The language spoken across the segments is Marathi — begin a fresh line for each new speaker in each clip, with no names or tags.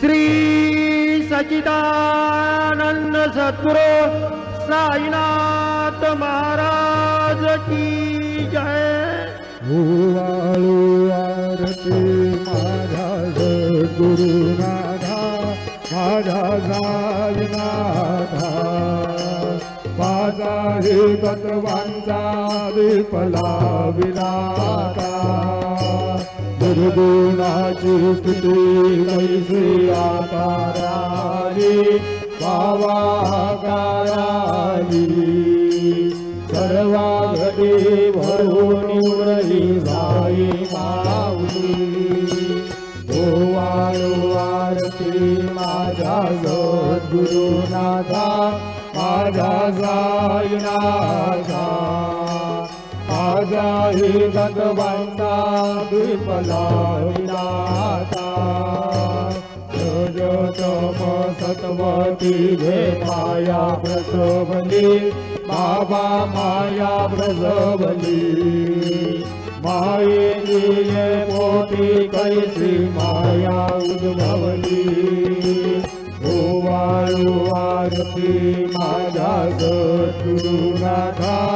श्री सचिदानंद सद्गुरु साईनाथ महाराज की जय।
आरती माझा गुरुनाथा माझा साईनाथा। माझा हे भगवानचा विपला विनाता दुर्गुणाची स्थिती कैसी आकाराली बाबा काराली सर्वा घटी भरून उरली जाई माऊली. ओवाळू माझा सद्गुरुनाथा माझा साईनाथा. हरी भगवंता विपला विनाथा तम सतवती घे माया प्रसवली बाबा माया प्रसवली मायेची मोठी कैसी माया उद्भवली ओवाळू आरती माझ्या सद्गुरुनाथा. राधा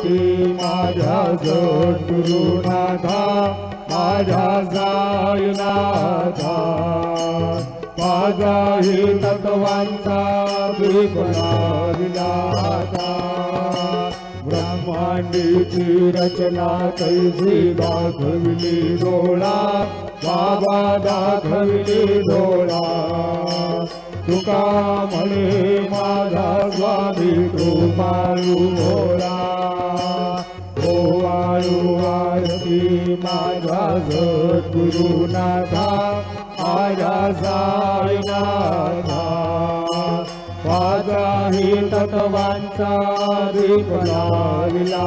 आरती माझ्या सद्गुरुनाथा माझ्या जायनाथा माझा हि तत्वांचा विपला ब्रह्मांडीची रचना कैसी दाखविली डोळा? बाबा दाखविली डोळा. तुका म्हणे माझा स्वामी कृपाळू भोळा ओवाळू आरती माझा सद्गुरुनाथा माझ्या साईनाथा. माझा ही तत्वांचा दीप लाविला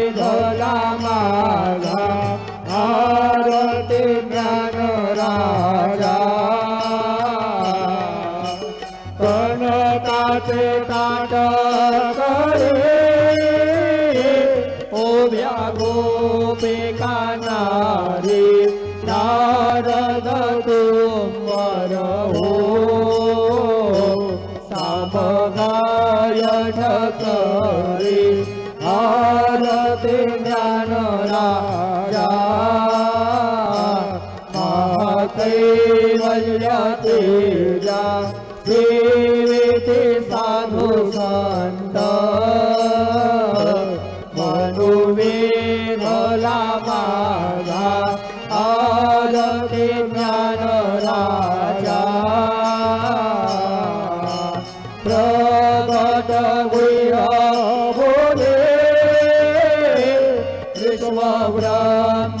રાજા મહતૈ વજ્યતે જા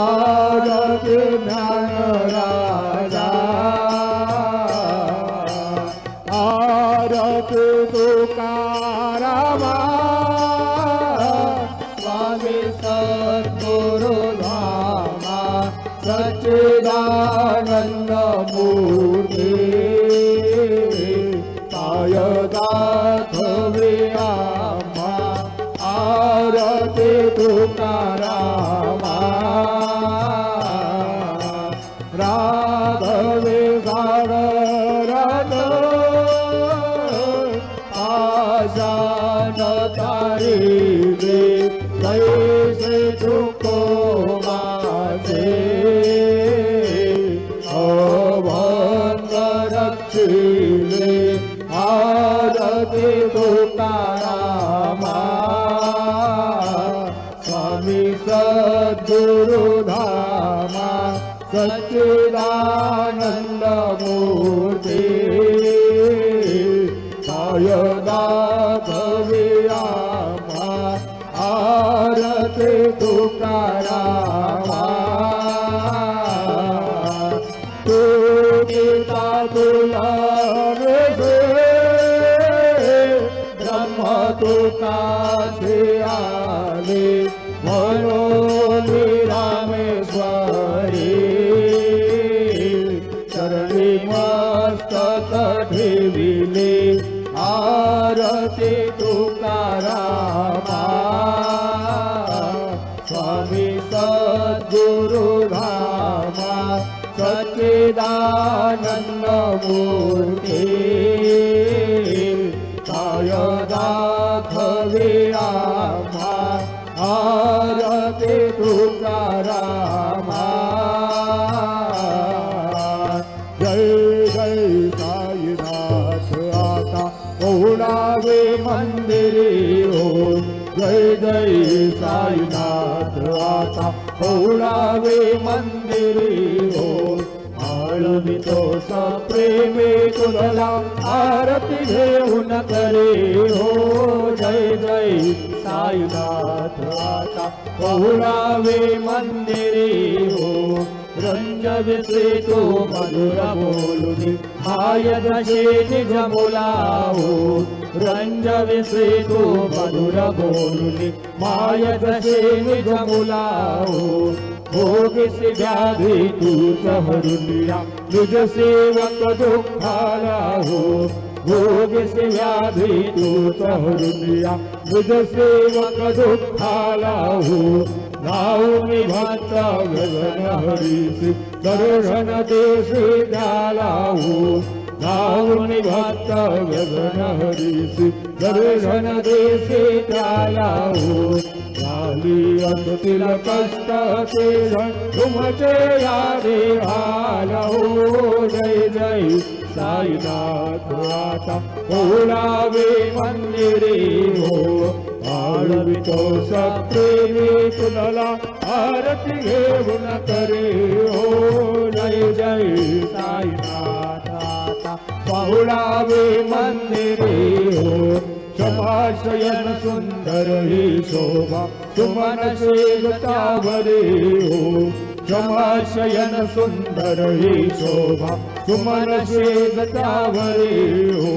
आरती ज्ञान राम आरती तुकारामा आता ओढावे मंदिरी हो. जय जय साईनाथ आता. ओढावे मंदिरी हो. आळवितो प्रेमे तुला आरती घेऊन करे हो. जय जय साईनाथ आता. ओढावे मंदिरे हो. रंगविसे तो मधुर बोलुनी आय दशे निज बोलाओ रंगविसे तो मधुर बोलुनी माय दशे निज बोलाओ भोगसे व्याधी तूच हरुनिया निज सेवक दुःखाला हो भोगसे व्याधी तूच हरुनिया निज सेवक दुःखाला हो नाऊनी भाता गगन हरीसी दर्शन देशी द्याला हो भाता गगन हरीसी दर्शन देशी द्याला झाली अंतिल कष्ट ते तुमचे या आलो हो जय जय साईनाथ आता ओळावे मंदिरे हो. घेऊन करे हो जय जय आता पाहुळावे मंदिरे हो क्षमाशयन सुंदर ही शोभा सुमन शेगतावरे हो क्षमाशयन सुंदर ही शोभा सुमन शेगतावरे हो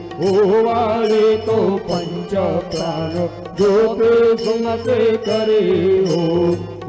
ओवाळे तो पंच प्राण जोपे सुमते करे हो।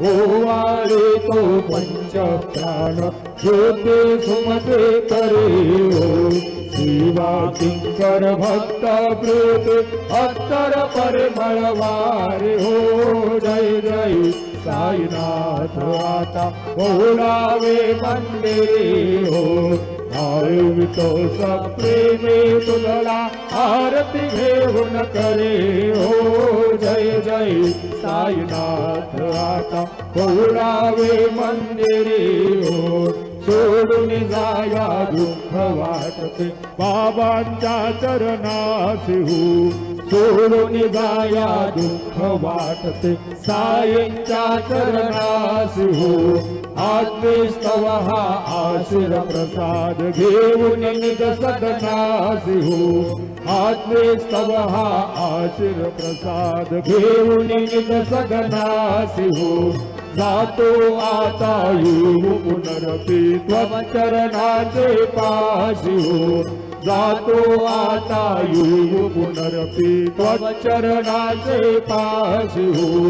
ओवाळे तो पंच प्राण जोपे सुमते करे हो। शिवा किंकर भक्त प्रेत अत्तर परिमळवारे हो। जय जय साईनाथ आता बोलावे मंदिरे हो। आयुवितो सप्रेमे तुला आरती घेऊन करे हो जय जय साईनाथ आता बोलावे मंदिरे हो सोडून जाया दुःख वाटते. बाबांच्या चरणासी हो, सोडून जाया दुःख वाटते. साईंच्या चरणासी हो. हो आत्मेस्तव हा आशीर प्रसाद घेऊन निज सदनासी हो. आत्मेस्तव हा आशीर प्रसाद घेऊन निज सदनासी हो. जातो आता येऊ पुनरपी त्वचरणाचे पाशी हो. जातो आता येऊ पुनरपी त्वचरणाचे पाशी हो.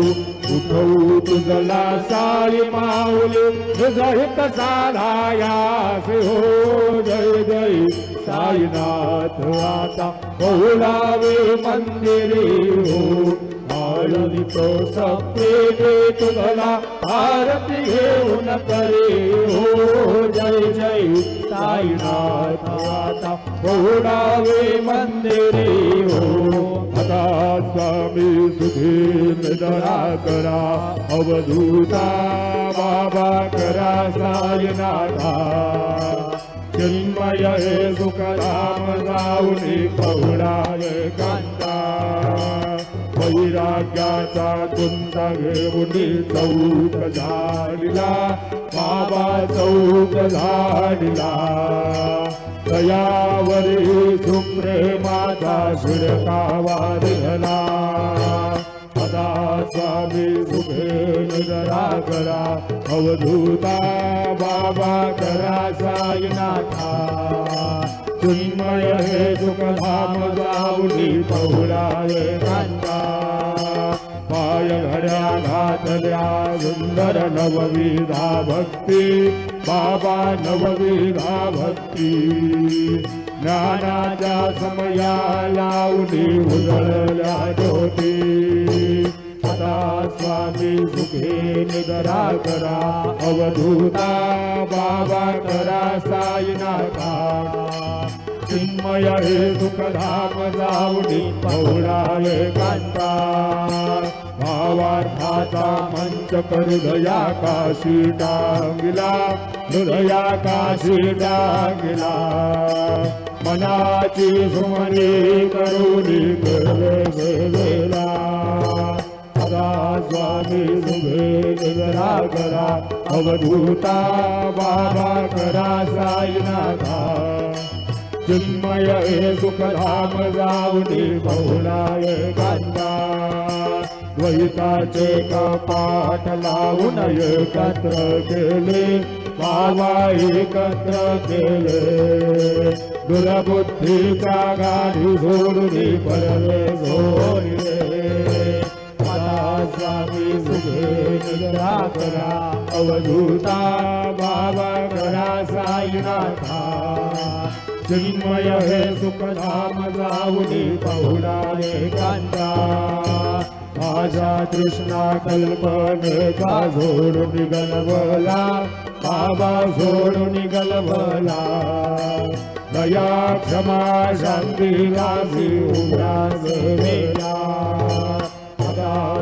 उठवू तुझला साई माऊली जय कसा हो. जय जय साईनाथ आता बहुलावे मंदिरे हो. आळवितो सप्रेमे तुझला आरती घेऊन करे हो। जय जय साईनाथ आता बहुडावे मंदिरे हो। आता स्वामी सुखी निदरा करा अवधूता बाबा करा साईनाथा। चिन्मय सुखराम जाऊनी पहुडाय कांता। वैराग्याचा तुमचा घेऊनी चौक झाडिला. बाबा चौक झाडिला. दयावरी सुप्रेमाचा शिरकावा दिला सदा स्वामी सुखे निरा करा. अवधूता बाबा करा साईनाथा. चिन्मय हे सुखधाम जाऊनी पहुडाय कांता। पाय घड्या घातल्या सुंदर नवविधा भक्ती बाबा नवविधा भक्ती। ज्ञानाच्या समया लावणी उजळल्या ज्योती। सदा स्वामी सुखे निगरा करा. अवधूता बाबा करा साईनाथा. चिन्मय हे सुखधाम जाऊनी पौराय कांता. भावार्थाचा मंच हृदया काशी टांगला हृदया काशी टांगला मनाची सुमनी करुणी कर स्वामी सुभे करा अवधूता बाबा करा साईनाथा। चिन्मय हे सुखधाम जाऊनी बहुलाय कांदा द्वैताचे कपाट लावून एकत्र केले बाबा एकत्र केले। दुरबुद्धी का गाडी सोडून परले झोरी स्वामी सुखे निगरा करा। अवधूता बाबा करा साईनाथा चिन्मय हे सुखधाम जाऊनी पहुडाय कांता माझ्या कृष्णा कल्पनेचा झोडून गलबला बाबा झोडून गलबला दया क्षमा शांती राजी उभ्या वेला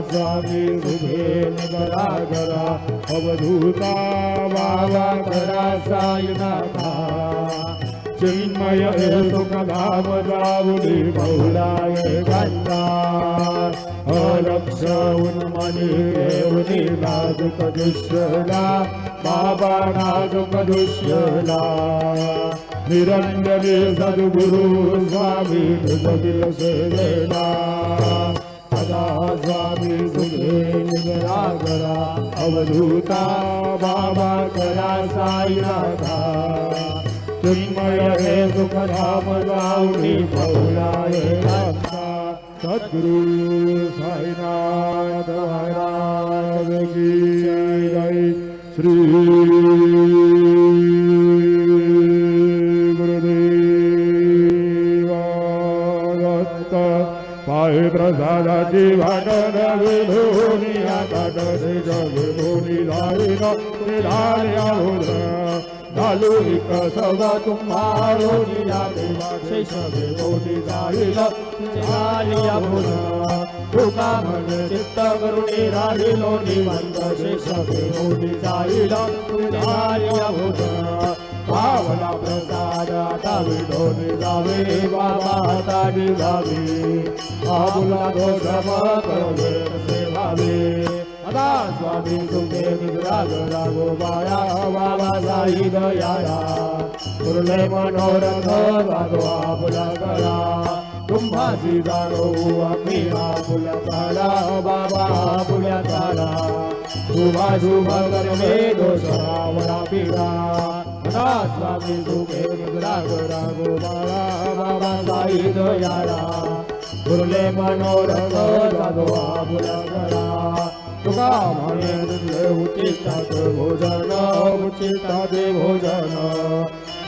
स्वामी सुभे निगरा करा अवधूता बाबा करा साईनाथा. चिन्मय सुखधाम जाऊनी बहुलाय कांता अलक्ष उन्मनी देवनी नाजुक दुष्यला बाबा नाजुक दुष्यला. निरंजनी सद्गुरु स्वामी तुझतील सेवेला सदा स्वामी तुझे निगरा करा अवधूता बाबा करा साईनाथा. चिन्मय हे सुखधाम जाऊनी पौलाय कांता सद्गुरु साईनाथ महाराज की प्रसादाची वाटण विधोनी आता डरे जग धोनी लाईन निराल्या चालू कसवा तुम्हारो निया देवा शेष देवोनी जाईल चालिया पुन्हा तुका मन चित्त करुणी राहिलो निवंत शेष देवोनी जाईल चालिया पुन्हा भावना प्रसादा आता विढोनी जावे बाबा आता निघावे आबुला दोष करोगे सेवावे आता स्वामी तुझे निग्राग रागो बाया बाबा जाई दयाया पूर्ण मनोरथ जागो आपला करा. तुम्हाची जाणो आम्ही आपुल्या झाला बाबा आपुल्या झाला. शुभा शुभ करणे दोष रावणा पिढा स्वामी तुझे निग्राग रागो बाया बाबा साई दयाळा. तुरले मनोरथ जागो आपुल्या घरा तुका म्हणे उचितात भोजन उचितात भोजन.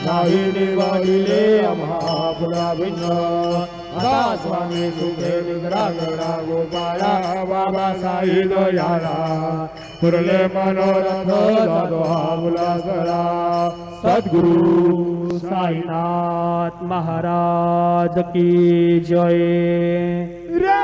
नाही निवाडिले आम्हा पुरा भिन्न. आता स्वामी तुझे निग्राग गोपाळा बाबा साई दयाला पुरले मनोरथ जातो हा मुला सद्गुरु
साईनाथ महाराज की जय
रे